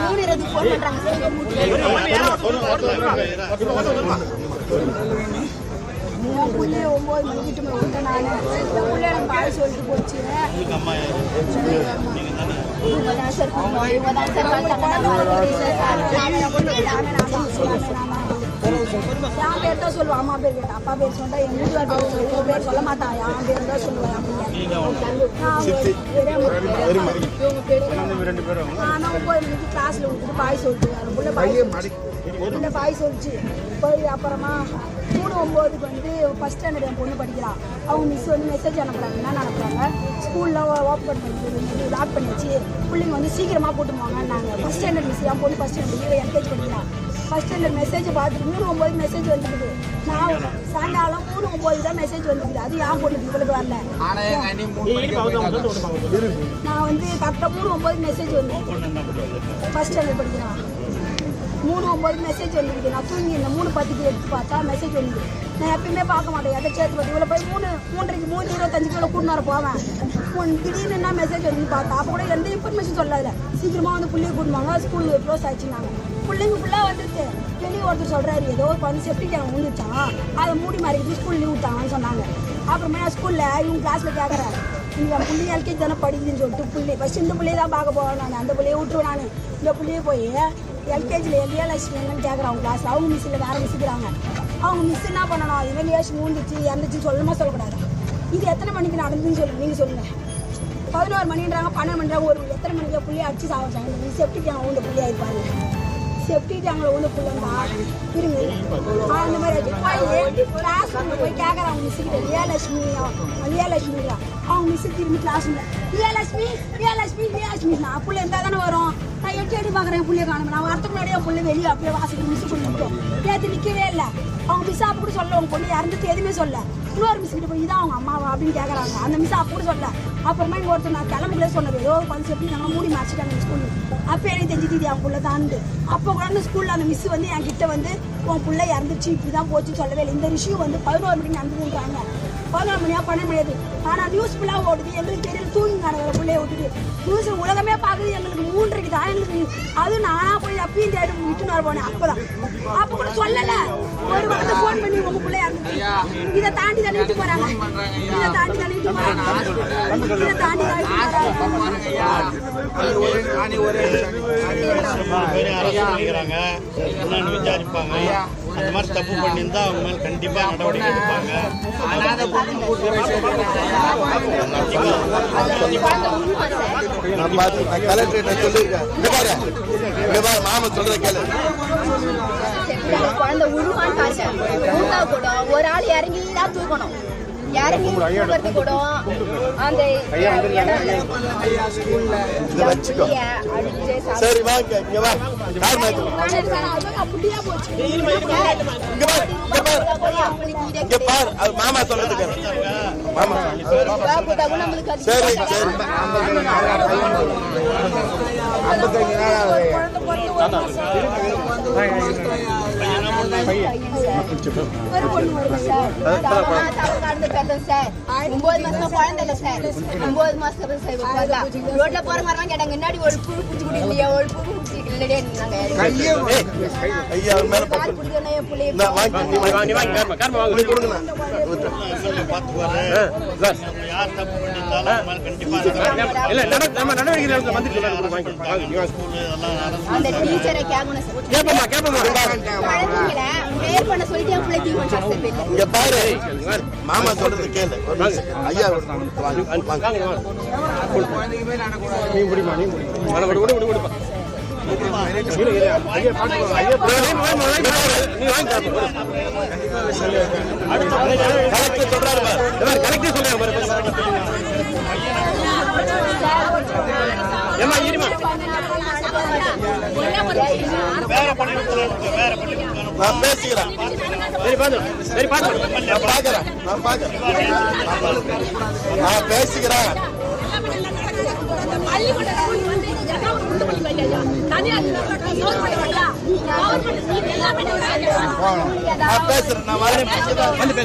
மூணு இருபது ஃபோன் பண்றாங்க சார் மூணு புள்ளி மணிக்கிட்டு போய் விட்டேன் நான் எனக்கு பாய் சொல்லிட்டு போச்சு. என் பேர் தான் சொல்லுவேன் அம்மா பேர் அப்பா பேர் சொன்னா எங்க வீட்டுக்கார் பேர் பேர் சொல்ல மாட்டான் என் பேர் தான் சொல்லுவேன் நான் நானும் மணிக்கு கிளாஸ்ல விட்டுட்டு பாய் சொல்லிட்டு புள்ள பாய் புள்ள பாய் சொல்லிச்சு. போய் அப்புறமா மூணு ஒம்போதுக்கு வந்து ஃபஸ்ட் ஸ்டாண்டர்ட் என் பொண்ணு படிக்கிறான் அவங்க மிஸ் வந்து மெசேஜ் அனுப்புறாங்க. என்ன அனுப்புறாங்க ஸ்கூலில் ஓப்பன் பண்ணி லாக் பண்ணி வச்சு பிள்ளைங்க வந்து சீக்கிரமாக கூட்டு போவாங்கன்னாங்க ஃபஸ்ட் ஸ்டாண்டர்ட் மிஸ் என் பொண்ணு ஃபஸ்ட் ஸ்டாண்டர்ட் எல்கேஜி படிக்கிறான் ஃபஸ்ட் ஸ்டாண்டர்ட் மெசேஜ் பார்த்துட்டு மூணு ஒம்பது மெசேஜ் வந்துருக்குது நான் சாயங்காலம் மூணு ஒம்பது தான் மெசேஜ் வந்துருக்குது அது என் பொண்ணு இவளுக்கு வரல. நான் வந்து கரெக்டாக மூணு ஒம்பது மெசேஜ் வந்து ஃபஸ்ட் ஸ்டாண்டர்ட் படிக்கிறான் மூணு ஒம்பது மெசேஜ் வந்துருக்கு. நான் தூங்கி இந்த மூணு பத்துக்கு எடுத்து பார்த்தா மெசேஜ் வந்து நான் எப்பயுமே பார்க்க மாட்டேன். எதை சேர்த்து பார்த்து? இவ்வளோ போய் மூணு மூன்றரைக்கு மூணு இருபத்தஞ்சுக்கு இவ்வளோ கூட்டு போவேன். மூணு திடீர்னு என்ன மெசேஜ் வந்து பார்த்தா அப்போ கூட எந்த இன்ஃபர்மேஷன் சொல்லாத சீக்கிரமாக வந்து பிள்ளைய கூட்டுவாங்க ஸ்கூல் க்ளோஸ் ஆச்சுனாங்க பிள்ளைங்க ஃபுல்லாக வந்துருச்சு. வெளியே ஒருத்தர் சொல்கிறாரு ஏதோ ஒரு பந்து செப்டி கேங்க முடிச்சான் அதை மூடி மாறிக்கிட்டு ஸ்கூல் லீவ் விட்டாங்கன்னு சொன்னாங்க. அப்புறமே நான் ஸ்கூலில் இவங்க கிளாஸில் கேட்குறேன் நீங்கள் பிள்ளை எல்கேஜி தானே படிக்குதுன்னு சொல்லிட்டு பிள்ளை. ஃபஸ்ட் இந்த பிள்ளையை தான் பார்க்க போவேன் நான். அந்த பிள்ளையை விட்டுருவேன் நான். இந்த பிள்ளையே போய் எல்கேஜியில் எல்ஏலட்சுமி என்னன்னு கேட்குறேன் அவங்க கிளாஸ் அவங்க மிஸ்ஸில் வேறு மிஸ்ஸுக்கிறாங்க அவங்க மிஸ் என்ன பண்ணணும்? இது மாதிரி ஏசி மூந்துச்சு இறந்துச்சுன்னு சொல்லணுமா சொல்லக்கூடாது? இது எத்தனை மணிக்கு நடந்துன்னு சொல்லி நீங்கள் சொல்லுங்கள் பதினோரு மணின்றாங்க பன்னெண்டு மணின்றாங்க ஒரு எத்தனை மணிக்கு புள்ளிய அடிச்சு சாவச்சாங்க செப்டிக்கு அவங்க ஊந்த புள்ளியா இருப்பாங்க செப்டிக்கு அவங்கள ஊந்த புள்ளா இருங்க. அந்த மாதிரி ஆச்சு. போய் கிளாஸ் ரூமில் போய் கேட்குறாங்க அவங்க மிஸ்ஸுக்கிட்ட லியாலட்சுமி லியாலட்சுமி அவங்க மிஸ் திரும்பி கிளாஸ் ரூமில் லியாலட்சுமி லியாலட்சுமி லியாலட்சுமி நான் புள்ள இருந்தால் தானே வரும். நான் பார்க்குறேன் புள்ளைய காணும் நான் வரத்துக்கு முன்னாடியே புள்ள வெளியே அப்படியே வாசிட்டு மிஸ் பண்ணிட்டோம் நேற்று நிற்கவே இல்லை அவங்க மிஸ் அப்படி கூட சொல்ல உங்க பொண்ணு இறந்துட்டு எதுவுமே சொல்ல இன்னொரு மிஸ் கிட்ட போய் இதான் அவங்க அம்மாவா அப்படின்னு கேட்குறாங்க அந்த மிஸ் அப்போ கூட சொல்ல அப்புறமா இங்கே ஒருத்தர் நான் கிளம்புல சொன்னது ஏதோ கொஞ்சம் எப்படி நாங்கள் மூடி மாச்சிட்டாங்க ஸ்கூல் அப்போ எனக்கு தெரிஞ்சு தீதி அவங்க புள்ள தாண்டு அப்போ கூட அந்த ஸ்கூலில் அந்த மிஸ் வந்து என் கிட்ட வந்து உன் புள்ள இறந்துச்சு இப்படி தான் போச்சு சொல்லவே இல்லை இந்த விஷயம் வந்து பதினோரு மணிக்கு நடந்துருக்காங்க பதினோரு மணியா பன்னெண்டு மணியாது ஆனால் நியூஸ் ஃபுல்லாக ஓடுது எங்களுக்கு தெரியல தூங்கி காணுற பிள்ளைய விட்டுட்டு நியூஸ் உலகமே பார்க்குது எங்களுக்கு மூன்றரைக்கு தான் எங்களுக்கு அது நானா போய் அப்பயும் தேடி விட்டுன்னு வர போனேன் அப்பதான் அப்போ கூட சொல்லல ஒரு வாரத்தை ஃபோன் பண்ணி உங்க பிள்ளை இறந்துச்சு இதை தாண்டி தள்ளிட்டு போறாங்க இதை தாண்டி தள்ளிட்டு போறாங்க இதை தாண்டி தான் விசாரிப்பாங்க அந்த மாதிரி தப்பு பண்ணியிருந்தா அவங்க மேல கண்டிப்பா நடவடிக்கை எடுப்பாங்க நான் பார்த்து நான் சொல்லியிருக்கேன் பாரு பாரு மாமா கேளு குழந்தை உருவான்னு பார்த்தேன் ஊட்டா கூட ஒரு ஆள் இறங்கி தான் தூக்கணும். இறங்கி தூக்கிறது கூட அந்த சரி வாங்க இங்க வா. கார் மாத்து. இங்க பாரு அது மாமா சரி சரி. சார் ஒன்பது மாசம் குழந்தை இல்லை சார். ஒன்பது மாசம் சார் ரோட்ல போற மாதிரி கேட்டாங்க முன்னாடி ஒரு புழு பூச்சி குடி இல்லையா ஒரு புழு இல்லையே அந்த டீச்சரை கேட்கணும் சார் பண்ண இங்க பாரு மாமா சொல்றது கேளு. ஐயா நீ முடிமா நீ முடி விடு விடு விடு விடுப்பா இரு, இரு. ஐயா பாத்து ஐயா நீ வாங்கி வாங்கி நீ வாங்கி காட்டு கலெக்டர் சொல்றாரு வேற இருக்கு, வேற நான் பேசிக்கிறேன் சரி பாத்து சரி பாத்து நான் பாக்குறேன். நான் நான் பேசிக்கிறேன் நான் பேசுறேன் நான் வரேன் வந்து